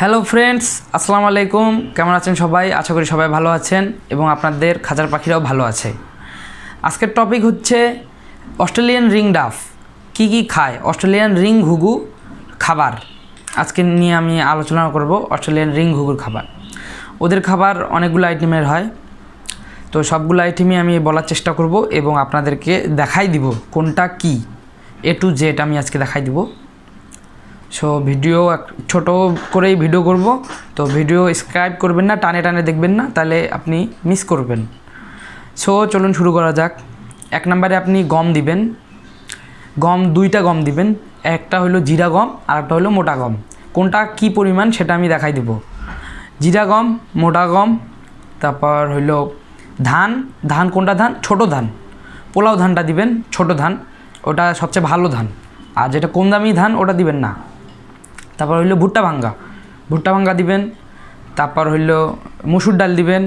Hello friends আসসালামু আলাইকুম। কেমন আছেন সবাই? আশা করি সবাই ভালো আছেন এবং আপনাদের খাঁচার পাখিরাও ভালো আছে। আজকের টপিক হচ্ছে অস্ট্রেলিয়ান রিং ডাফ কি কি খায়? অস্ট্রেলিয়ান রিং ঘুঘু খাবার। আজকে নিয়ে আমি আলোচনা করব অস্ট্রেলিয়ান রিং ঘুঘুর খাবার। ওদের খাবার অনেকগুলো আইটেমের হয়। তো সবগুলো আইটেমই আমি বলার চেষ্টা করব এবং আপনাদেরকে দেখাই দিব কোনটা কি। এ টু জেড আমি আজকে দেখাই দিব। সো ভিডিও ছোট করেই ভিডিও করব। তো ভিডিও স্ক্রাইব করবেন না, টানে টানে দেখবেন না, তাহলে আপনি মিস করবেন। সো চলুন শুরু করা যাক। এক নম্বরে আপনি গম দিবেন। গম দুইটা গম দিবেন। একটা হলো জিরা গম আর একটা হলো মোটা গম। কোনটা কি পরিমাণ সেটা আমি দেখাই দিব। জিরা গম, মোটা গম, তারপর হইল ধান। ধান কোনটা ধান? ছোট ধান। পোলাও ধানটা দিবেন, ছোট ধান। ওটা সবচেয়ে ভালো ধান। আর যেটা কম দামি ধান, ওটা দিবেন না। তারপর হইল ভুট্টা ভাঙ্গা। ভুট্টা ভাঙ্গা দিবেন, তারপর হইল মুসুর ডাল দিবেন,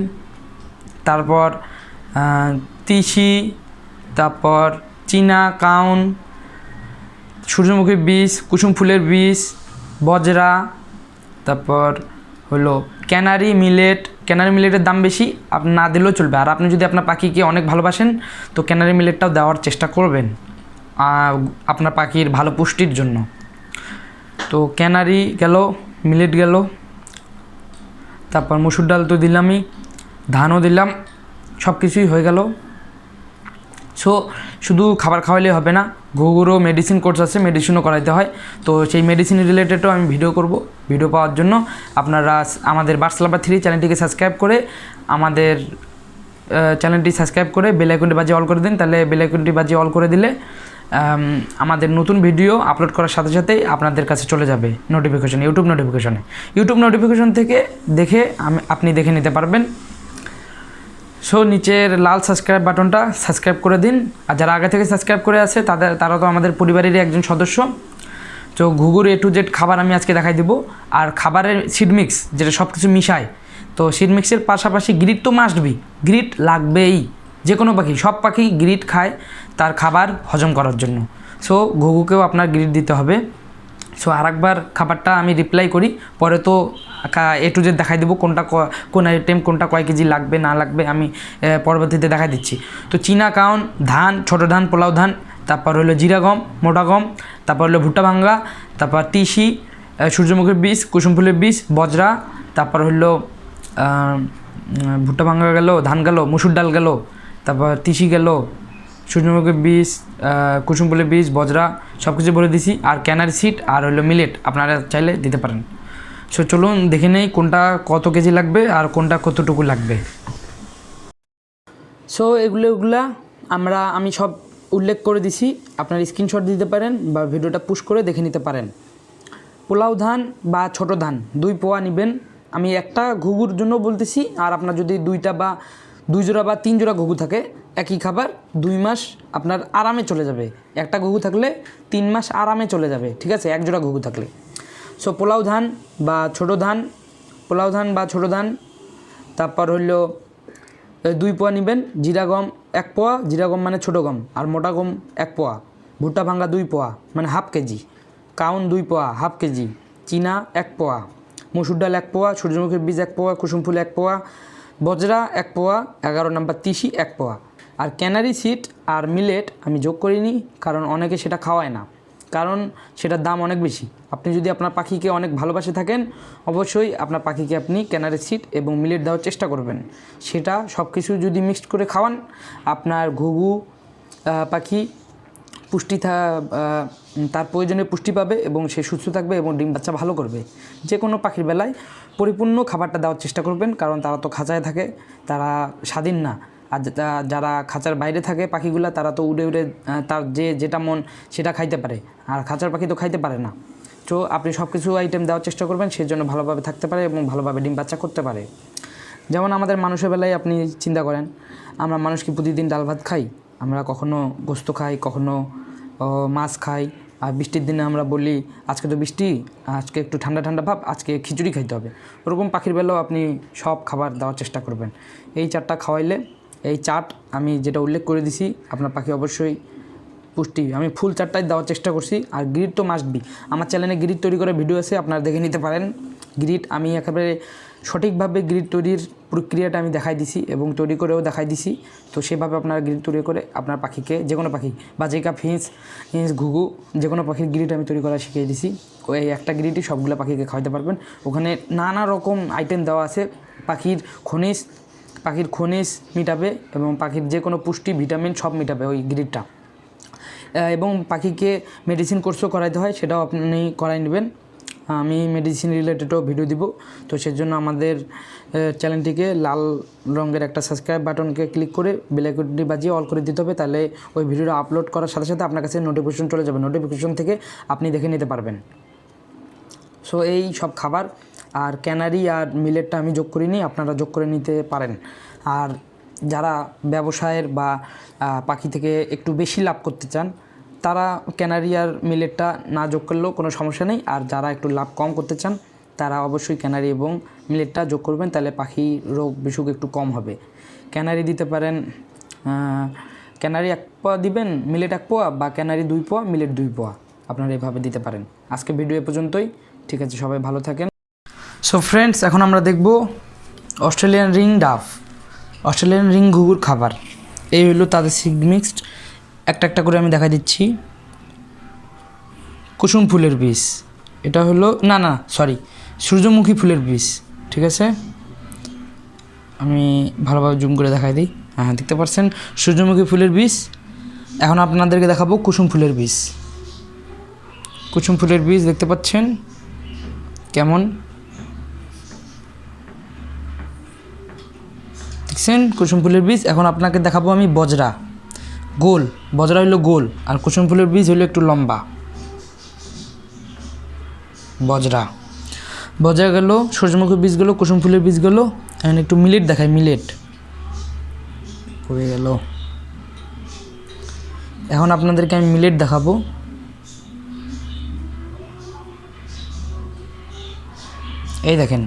তারপর তিসি, তারপর চীনা, কাউন সূর্যমুখীর বীজ, কুসুম ফুলের বীজ, বজরা, তারপর হলো ক্যানারি মিলেট। ক্যানারি মিলেটের দাম বেশি আপনি না দিলেও চলবে। আর আপনি যদি আপনার পাখিকে অনেক ভালোবাসেন, তো ক্যানারি মিলেটটাও দেওয়ার চেষ্টা করবেন আপনার পাখির ভালো পুষ্টির জন্য। তো ক্যানারি গেল, মিলেট গেল। তারপর মুসুর ডাল তো দিলামই, ধানও দিলাম সব কিছুই হয়ে গেল। সো শুধু খাবার খাওয়ালেই হবে না ঘুঘুরও মেডিসিন কোর্স আছে মেডিসিনও করাইতে হয়। তো সেই মেডিসিন রিলেটেডও আমি ভিডিও করব। ভিডিও পাওয়ার জন্য আপনারা আমাদের বার্সলাবার থ্রি চ্যানেলটিকে সাবস্ক্রাইব করে, আমাদের চ্যানেলটি সাবস্ক্রাইব করে বেল আইকনটি বাজিয়ে অল করে দিন। তাহলে বেল আইকনটি বাজিয়ে অল করে দিলে আমাদের নতুন ভিডিও আপলোড করার সাথে সাথেই আপনাদের কাছে চলে যাবে নোটিফিকেশন ইউটিউব নোটিফিকেশনে ইউটিউব নোটিফিকেশন থেকে দেখে আমি আপনি দেখে নিতে পারবেন। সো নিচের লাল সাবস্ক্রাইব বাটনটা সাবস্ক্রাইব করে দিন। আর যারা আগে থেকে সাবস্ক্রাইব করে আছে, তাদের তারা তো আমাদের পরিবারেরই একজন সদস্য। তো ঘুঘুর এ টু জেড খাবার আমি আজকে দেখাই দিব। আর খাবারের সিড মিক্স যেটা সব কিছু মিশায়। তো সিড মিক্সের পাশাপাশি গ্রিট তো মাস্ট বি গ্রিট লাগবেই। যে কোনো পাখি, সব পাখি গ্রিট খায় তার খাবার হজম করার জন্য। সো ঘুঘুকেও আপনার গ্রিট দিতে হবে। সো আরেকবার খাবারটা আমি রিপ্লাই করি। পরে তো এ টু জেড দেখাই দেবো কোনটা কোন আইটেম কোনটা কয় কেজি লাগবে, না লাগবে আমি পরবর্তীতে দেখাই দিচ্ছি। তো চীনা কাউন, ধান, ছোটো ধান, পোলাও ধান, তারপর হলো জিরা গম, মোটা গম, তারপর হলো ভুট্টা ভাঙ্গা, তারপর তিসি সূর্যমুখীর বীজ কুসুম ফুলের বীজ, বজরা, তারপর হলো ভুট্টা ভাঙ্গা গেল, ধান গেল, মুসুর ডাল গেল তারপর তিসি গেল সূর্যমুখী বীজ আহ, কুসুম ফুলের বীজ বজরা সব কিছু বলে দিছি আর ক্যানারি সিট আর হলো মিলেট আপনারা চাইলে দিতে পারেন। সো চলুন দেখে নেই কোনটা কত কেজি লাগবে আর কোনটা কতটুকু লাগবে। সো এগুলো এগুলা আমরা আমি সব উল্লেখ করে দিছি আপনার স্ক্রিনশট দিতে পারেন বা ভিডিওটা পুশ করে দেখে নিতে পারেন। পোলাও ধান বা ছোট ধান দুই পোয়া নেবেন। আমি একটা ঘুঘুর জন্য বলতেছি আর আপনার যদি দুইটা বা দুই জোড়া বা তিন জোড়া ঘুঘু থাকে, একই খাবার, দুই মাস আপনার আরামে চলে যাবে। একটা ঘুঘু থাকলে তিন মাস আরামে চলে যাবে, ঠিক আছে? এক জোড়া ঘুঘু থাকলে। সো পোলাও ধান বা ছোটো ধান, পোলাও ধান বা ছোট ধান, তারপর হইল দুই পোয়া নেবেন, জিরা গম এক পোয়া, জিরা গম মানে ছোটো গম, আর মোটা গম এক পোয়া। ভুট্টা ভাঙ্গা দুই পোয়া মানে হাফ কেজি। কাউন দুই পোয়া, হাফ কেজি। চীনা এক পোয়া। মসুর ডাল এক পোয়া, সূর্যমুখীর বীজ এক পোয়া, কুসুম ফুল এক পোয়া বজরা, এক পোয়া, এগারো নাম্বার তিসি, এক পোয়া। আর ক্যানারি সিট আর মিলেট আমি যোগ করিনি, কারণ অনেকে সেটা খাওয়ায় না। কারণ সেটার দাম অনেক বেশি। আপনি যদি আপনার পাখিকে অনেক ভালোবাসে থাকেন, অবশ্যই আপনার পাখিকে আপনি ক্যানারি সিট এবং মিলেট দেওয়ার চেষ্টা করবেন। সেটা সব কিছু যদি মিক্সড করে খাওয়ান, আপনার ঘুঘু পাখি পুষ্টি থা- তার প্রয়োজনে পুষ্টি পাবে এবং সে সুস্থ থাকবে এবং ডিম বাচ্চা ভালো করবে। যে কোনো পাখির বেলায় পরিপূর্ণ খাবারটা দেওয়ার চেষ্টা করবেন, কারণ তারা তো খাঁচায় থাকে, তারা স্বাধীন না। আর যারা খাঁচার বাইরে থাকে পাখিগুলা, তারা তো উড়ে উড়ে তার যে, যেটা মন, সেটা খাইতে পারে। আর খাঁচার পাখি তো খাইতে পারে না। তো আপনি সব কিছু আইটেম দেওয়ার চেষ্টা করবেন সেই জন্য ভালোভাবে থাকতে পারে এবং ভালোভাবে ডিম বাচ্চা করতে পারে। যেমন আমাদের মানুষের বেলায় আপনি চিন্তা করেন, আমরা মানুষ কি প্রতিদিন ডাল ভাত খাই? আমরা কখনো গোস্ত খাই, কখনো মাছ খাই। আর বৃষ্টির দিনে আমরা বলি, আজকে তো বৃষ্টি, আজকে একটু ঠান্ডা ঠান্ডা ভাব, আজকে খিচুড়ি খাইতে হবে। ওরকম পাখির বেলাও আপনি সব খাবার দেওয়ার চেষ্টা করবেন। এই চারটা খাওয়াইলে, এই চাট আমি যেটা উল্লেখ করে দিছি, আপনার পাখি অবশ্যই পুষ্টি। আমি ফুল চারটায় দেওয়ার চেষ্টা করছি, আর গ্রিড তো মাস্ট বি আমার চ্যানেলে গ্রিড তৈরি করার ভিডিও আছে, আপনারা দেখে নিতে পারেন। গ্রিড আমি একেবারে সঠিকভাবে গ্রিড তৈরির প্রক্রিয়াটা আমি দেখাই দিছি এবং তৈরি করেও দেখাই দিছি। তো সেভাবে আপনারা গ্রিড তৈরি করে আপনার পাখিকে যে কোনো পাখি বা বাজিকা, ফিন্স হিন্স ঘুঘু যে কোনো পাখির গ্রিড আমি তৈরি করা শিখিয়ে দিছি। ওই একটা গ্রিডই সবগুলো পাখিকে খাওয়াতে পারবেন। ওখানে নানা রকম আইটেম দেওয়া আছে। পাখির খনিজ পাখির খনিজ মিটাবে এবং পাখির যে কোনো পুষ্টি ভিটামিন সব মিটাবে ওই গ্রিডটা এবং পাখিকে মেডিসিন কোর্সও করাইতে হয়, সেটাও আপনি করাই নেবেন। আমি মেডিসিন রিলেটেডও ভিডিও দিব। তো সেজন্য আমাদের চ্যানেলটিকে লাল রঙের একটা সাবস্ক্রাইব বাটনকে ক্লিক করে বেলাইকনটি বাজিয়ে অল করে দিতে হবে। তাহলে ওই ভিডিওটা আপলোড করার সাথে সাথে আপনার কাছে নোটিফিকেশন চলে যাবে। নোটিফিকেশন থেকে আপনি দেখে নিতে পারবেন। সো এই সব খাবার আর ক্যানারি আর মিলেটটা আমি যোগ করিনি, আপনারা যোগ করে নিতে পারেন। আর যারা ব্যবসায়ের বা পাখি থেকে একটু বেশি লাভ করতে চান তারা ক্যানারি আর মিলেটটা না যোগ করলেও কোনো সমস্যা নেই। আর যারা একটু লাভ কম করতে চান, তারা অবশ্যই ক্যানারি এবং মিলেটটা যোগ করবেন, তাহলে পাখি রোগ বিসুখ একটু কম হবে। ক্যানারি দিতে পারেন ক্যানারি এক পোয়া দিবেন, মিলেট এক পোয়া বা ক্যানারি দুই পোয়া, মিলেট দুই পোয়া। আপনারা এভাবে দিতে পারেন। আজকে ভিডিও এ পর্যন্তই। ঠিক আছে, সবাই ভালো থাকেন। সো ফ্রেন্ডস এখন আমরা দেখব Australian ring dove Australian ring ঘুঘুর খাবার। এই হলো তাদের সিগ মিক্সড একটা একটা করে আমি দেখা দিচ্ছি। কুসুম ফুলের বীজ। এটা হলো, না না সরি সূর্যমুখী ফুলের বীজ, ঠিক আছে? আমি ভালোভাবে জুম করে দেখাই দিই। হ্যাঁ দেখতে পাচ্ছেন? সূর্যমুখী ফুলের বীজ। এখন আপনাদেরকে দেখাবো কুসুম ফুলের বীজ। কুসুম ফুলের বীজ দেখতে পাচ্ছেন? কেমন? দেখছেন? কুসুম ফুলের বীজ। এখন আপনাকে দেখাবো আমি বজরা। গোল, বজরা হইল গোল আর কুসুম ফুলের বীজ হইল একটু লম্বা। বজরা। বজরা গেল, সূর্যমুখী বীজ গেলো কুসুম ফুলের বীজ গেলো, এখন একটু মিলেট দেখায় মিলেট। হয়ে গেল। এখন আপনাদেরকে আমি মিলেট দেখাবো। এই দেখেন,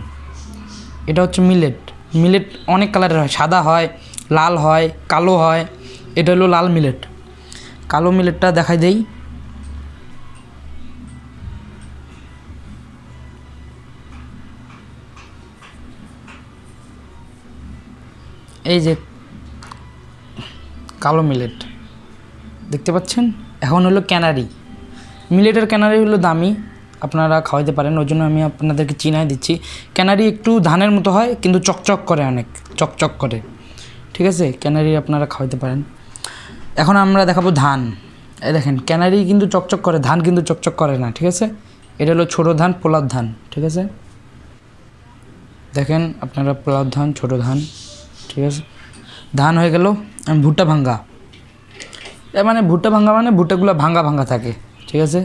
এটা হচ্ছে মিলেট। মিলেট অনেক কালারের হয়, সাদা হয়, লাল হয়, কালো হয়। এটা হলো লাল মিলেট। কালো মিলেটটা দেখাই দেই। এই যে কালো মিলেট। দেখতে পাচ্ছেন? এখন হলো ক্যানারি। মিলেটের ক্যানারি হলো দামি। আপনারা খাওয়াইতে পারেন, ওই জন্য আমি আপনাদেরকে চিনাই দিচ্ছি। ক্যানারি একটু ধানের মতো হয়, কিন্তু চকচক করে অনেক, চকচক করে। ঠিক আছে? ক্যানারি আপনারা খাওয়াইতে পারেন। এখন আমরা দেখাবো ধান। এই দেখেন, ক্যানারি কিন্তু চকচক করে, ধান কিন্তু চকচক করে না, ঠিক আছে? এটা হলো ছোটো ধান, পোলার ধান, ঠিক আছে? দেখেন, আপনারা পোলার ধান, ছোটো ধান, ঠিক আছে? ধান হয়ে গেল ভুট্টা ভাঙ্গা। এ মানে ভুট্টা ভাঙ্গা মানে ভুট্টাগুলো ভাঙ্গা ভাঙ্গা থাকে, ঠিক আছে?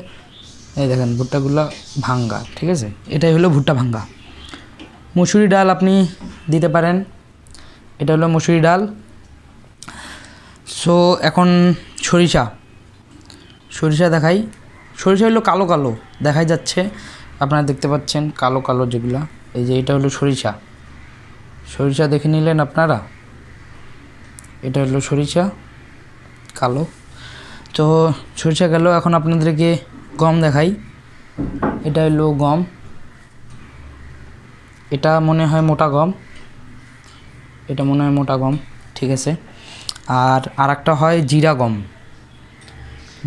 এই দেখেন, ভুট্টাগুলো ভাঙ্গা, ঠিক আছে? এটাই হলো ভুট্টা ভাঙ্গা। মুসুরি ডাল আপনি দিতে পারেন। এটা হলো মুসুরি ডাল। সো এখন সরিষা। সরিষা দেখাই। সরিষা হলো কালো কালো, দেখাই যাচ্ছে। আপনারা দেখতে পাচ্ছেন কালো কালো যেগুলা। এই যে এটা হলো সরিষা। সরিষা দেখে নিলেন আপনারা? এটা হলো সরিষা, কালো। তো সরিষা গেল, এখন আপনাদেরকে গম দেখাই। এটা হলো গম। এটা মনে হয় মোটা গম। এটা মনে হয় মোটা গম, ঠিক আছে। আর আর একটা হয় জিরা গম।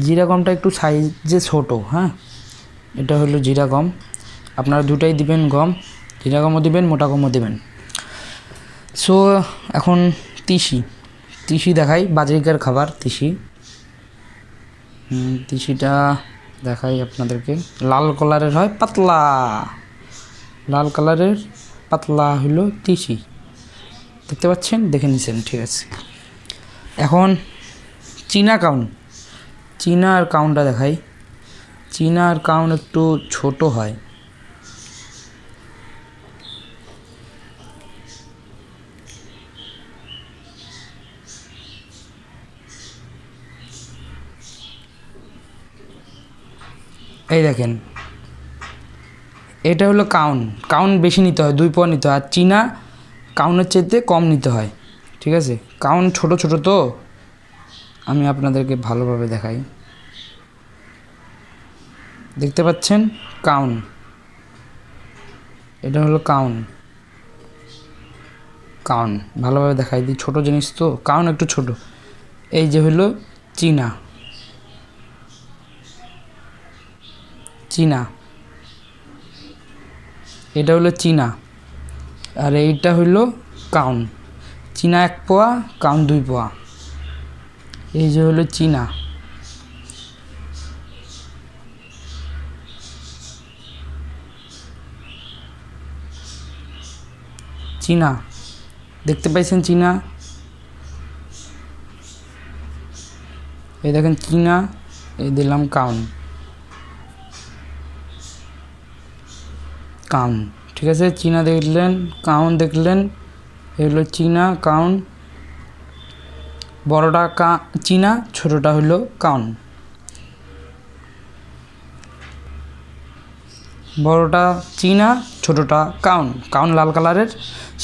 জিরা গমটা একটু সাইজে ছোটো হ্যাঁ? এটা হলো জিরা গম। আপনারা দুটাই দিবেন গম, জিরা গমও দিবেন, মোটা গমও দিবেন। সো এখন তিসি। তিসি দেখাই, বাজরিকার খাবার তিসি। তিসিটা দেখাই আপনাদেরকে। লাল কালারের হয়, পাতলা। লাল কালারের পাতলা হলো তিসি। দেখতে পাচ্ছেন? দেখে নিছেন, ঠিক আছে। এখন চীনা কাউন চীনা আর কাউনটা দেখাই। চীনা আর কাউন একটু ছোট হয়। এই দেখেন। এটা হলো কাউন কাউন বেশি নিতে হয়, দুই পোয়া নিতে হয়। আর চীনা কাউনের চাইতে কম নিতে হয়। ঠিক আছে? কাউন ছোট ছোট তো, আমি আপনাদেরকে ভালোভাবে দেখাই। দেখতে পাচ্ছেন? কাউন এটা হলো কাউন কাউন ভালোভাবে দেখাই দিই। ছোটো জিনিস তো কাউন একটু ছোট। এই যে হলো চীনা। চীনা। এটা হলো চীনা। আর এইটা হইল কাউন চীনা এক পোয়া কাউন দুই পোয়া। এই যে হলো চীনা। চীনা। দেখতে পাইছেন চীনা? এই দেখেন চীনা, এই দিলাম কাউন কাউন ঠিক আছে? চীনা দেখলেন কাউন দেখলেন। এগুলো চীনা কাউন, বড়টা কা, চীনা, ছোটটা হলো কাউন। বড়টা চীনা, ছোটটা কাউন। কাউন লাল কালারের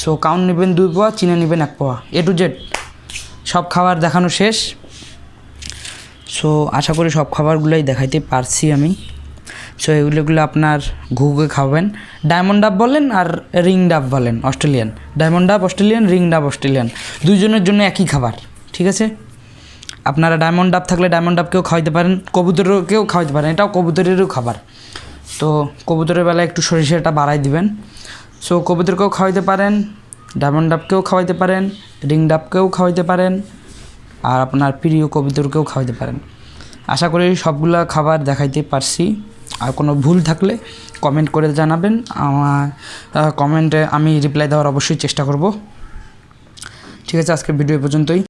সো কাউন নেবেন দুই পোয়া, চীনা নেবেন এক পোয়া। এ টু জেড সব খাবার দেখানো শেষ। সো আশা করি সব খাবারগুলোই দেখাইতে পারছি আমি। সো এগুলোগুলো আপনার ঘুঘুকে খাবেন। ডায়মন্ড ডাব বলেন আর রিং ডাব বলেন Australian diamond dove Australian ring dove Australian দুইজনের জন্য একই খাবার, ঠিক আছে? আপনারা ডায়মন্ড ডাব থাকলে ডায়মন্ড ডাবকেও খাওয়াইতে পারেন কবুতরকেও খাওয়াইতে পারেন, এটাও কবুতরেরও খাবার। তো কবুতরের বেলায় একটু সরিষাটা বাড়াই দিবেন। সো কবুতরকেও খাওয়াইতে পারেন ডায়মন্ড ডাবকেও খাওয়াইতে পারেন রিং ডাবকেও খাওয়াইতে পারেন, আর আপনার প্রিয় কবুতরকেও খাওয়াইতে পারেন। আশা করি সবগুলা খাবার দেখাইতে পারছি। আর কোনো ভুল থাকলে কমেন্ট করে জানাবেন। আমার কমেন্টে আমি রিপ্লাই দেওয়ার অবশ্যই চেষ্টা করব। ঠিক আছে আজকে ভিডিও পর্যন্তই।